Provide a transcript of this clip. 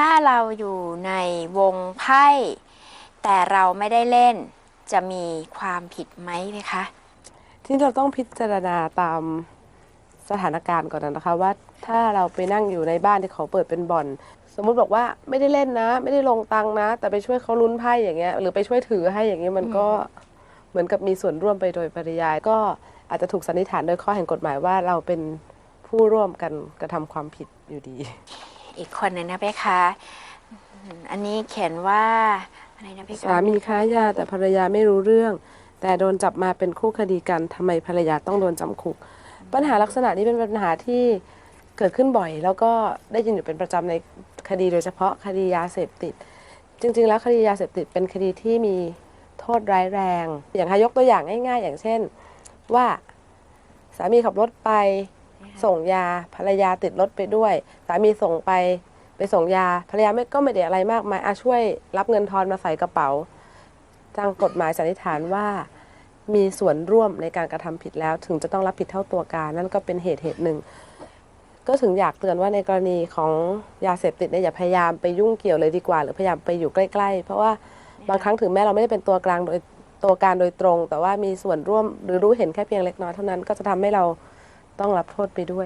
ถ้าเราอยู่ในวงไพ่แต่เราไม่ได้เล่นจะมีความผิดไหมไหมคะ ที่เราต้องพิจารณาตามสถานการณ์ก่อนนะคะว่าถ้าเราไปนั่งอยู่ในบ้านที่เขาเปิดเป็นบ่อน สมมุติบอกว่าไม่ได้เล่นนะ ไม่ได้ลงตังค์นะ แต่ไปช่วยเขาลุ้นไพ่อย่างเงี้ยหรือไปช่วยถือให้อย่างเงี้ยมันก็เหมือนกับมีส่วนร่วมไปโดยปริยาย ก็อาจจะถูกสันนิษฐานโดยข้อแห่งกฎหมายว่าเราเป็นผู้ร่วมกันกระทำความผิดอยู่ดี อีกคนหนึงนะเพคะอันนี้เขียนว่าอะไรนะเพคะสามีค้ายาแต่ภรรยาไม่รู้เรื่อง แต่โดนจับมาเป็นคู่คดีกันทำไมภรรยาต้องโดนจำคุก ปัญหาลักษณะนี้เป็นปัญหาที่เกิดขึ้นบ่อย แล้วก็ได้ยินอยู่เป็นประจำในคดีโดยเฉพาะคดียาเสพติด จริง ๆ แล้วคดียาเสพติดเป็นคดีที่มีโทษร้ายแรง อย่างห้ยกตัวอย่างง่าย ๆ อย่างเช่น ว่าสามีขับรถไป ส่งยาภรรยาติดรถไปด้วย สามีส่งไปไปส่งยาภรรยาไม่ก็ไม่ได้อะไรมากมายอาช่วยรับเงินทอนมาใส่กระเป๋าทางกฎหมายสันนิษฐานว่ามีส่วนร่วมในการกระทำผิดแล้ว ถึงจะต้องรับผิดเท่าตัวการ นั่นก็เป็นเหตุเหตุหนึ่ง ก็ถึงอยากเตือนว่าในกรณีของยาเสพติดเนี่ยอย่าพยายามไปยุ่งเกี่ยวเลยดีกว่า หรือพยายามไปอยู่ใกล้ ๆ เพราะว่าบางครั้งถึงแม้เราไม่ได้เป็นตัวกลางโดยตัวการโดยตรง แต่ว่ามีส่วนร่วมหรือรู้เห็นแค่เพียงเล็กน้อยเท่านั้นก็จะทำให้เรา ต้องรับโทษไปด้วย